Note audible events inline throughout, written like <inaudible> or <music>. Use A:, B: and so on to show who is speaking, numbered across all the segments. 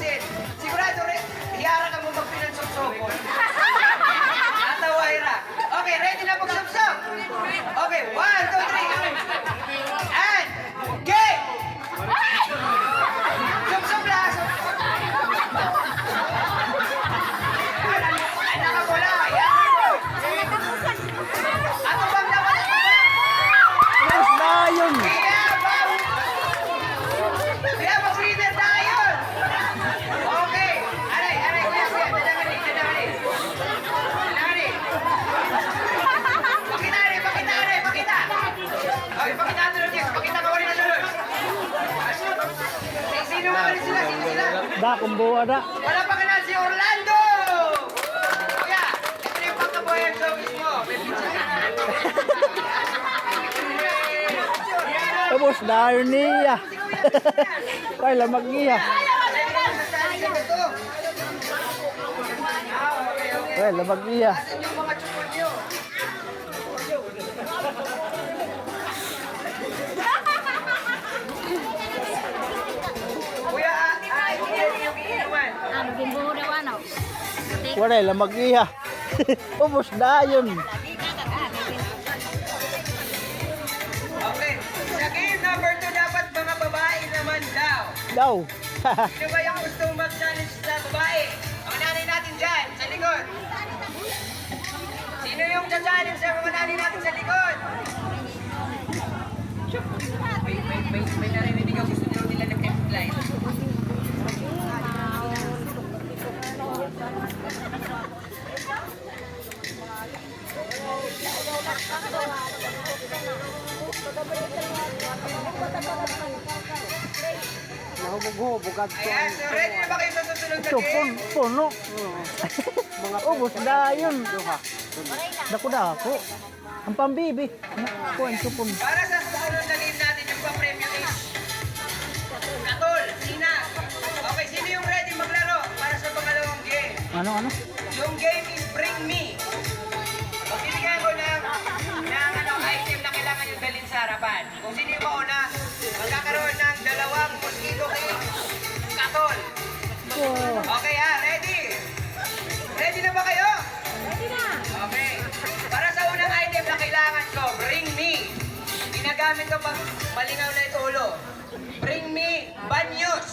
A: nyo Mga ulit sila? Sino sila?
B: Da, kumbuha da.
A: Wala pa ka na si Orlando! Kuya, ito na yung pagkaboyan showbiz mo. May pizza ka na.
B: Tapos dayon niya. Kaya lamag niya. Kaya lamag niya.
A: Asan yung mga
B: Wala lamag niya. Tapos <laughs> dayon.
A: Okay, sa game number 2, dapat mga babae naman daw.
B: Daw. <laughs>
A: Sino ba yung gusto mag-challenge sa babae? Ang nanay natin dyan, sa likod. Sino yung challenge sa mga nanay natin sa likod? May, may, may, may narinig ako gusto nila nag-line.
B: Nahubog-hubog at
A: Ayan, so ready na ba kayo sa susunod na
B: Ito, pun,
A: game?
B: puno. Mga ubos dayon. Dako dako. Ang pambibi. Kuan supon.
A: Para sa susunod na game natin, yung pa-premyo is Katol, Sina. Okay, sino yung ready maglaro para sa pangalawang game?
B: Ano ano?
A: Yung game is Bring Me. Sino yung mauna, magkakaroon ng dalawang mosquito cake. Katol. Okay ha, ready? Ready na ba kayo?
C: Ready na!
A: Okay. Para sa unang item na kailangan ko, bring me. Ginagamit ko pag malingaw na yung ulo. Bring me banyos.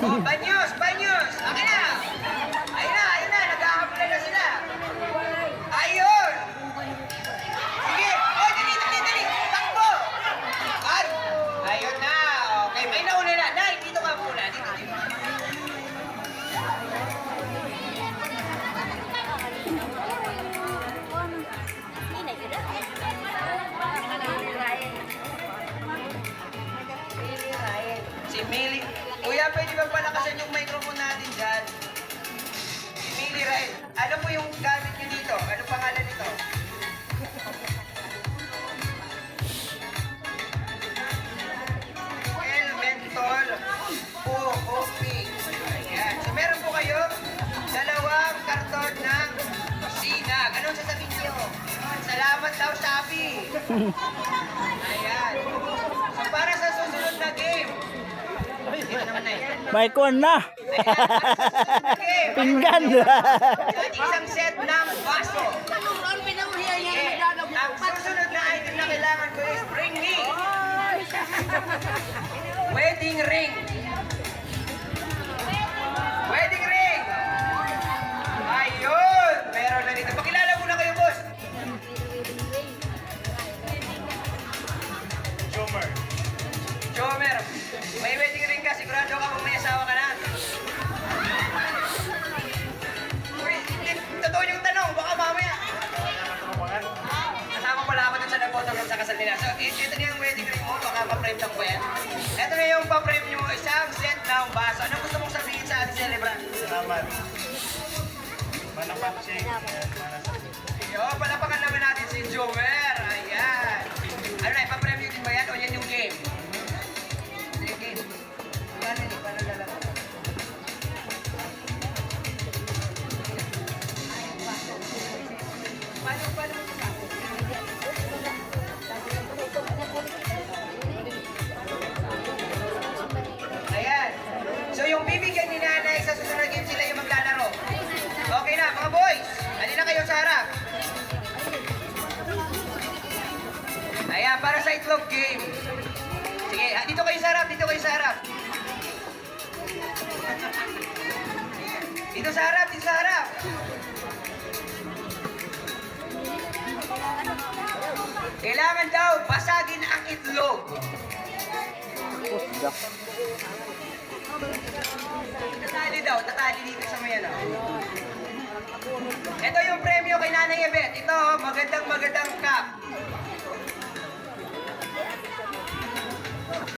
A: Oh, banyos, banyos. Okay na. Si Millie. Kuya, pwede bang palakasan yung microphone natin dyan? Si Millie Ryan. Ano po yung gamit niyo dito? Ano pangalan nito? Elemental OOP. Ayan. So meron po kayo dalawang karton ng sinag. Anong sasabihin niyo? Salamat daw, Shopee. Ayan. So para sa susunod na game, dito naman na yan.
B: May kuan na. Pinggan.
A: Isang set ng baso. Okay. Ang susunod na item na kailangan ko is bring me. Wedding ring. Wedding ring. Ayun. Meron na dito. Pakilala muna kayo, boss. Jomer. Jomer. May wedding ring. Sigurado ka kung may asawa ka na. Uy, hindi- totoo yung tanong. Baka mamaya. Kasama pala ako dun sa nag-photograph sa kasal nila. So, ito na yung wedding ring mo. Baka pa-frame lang ko yan. Ito na yung pa-frame nyo. Isang set ng baso. Ano gusto mong sabihin sa ating celebrant?
D: Salamat. Manufacturing.
A: Yo, palapakan naman natin si Jomer. Yan, para sa itlog game. Sige, ah, dito kayo sa harap, dito kayo sa harap. Dito sa harap, dito sa harap. Kailangan daw basagin ang itlog. Tatali daw, tatali dito sa may ano. Ito yung premyo kay Nanay Ebet. Ito, magandang mag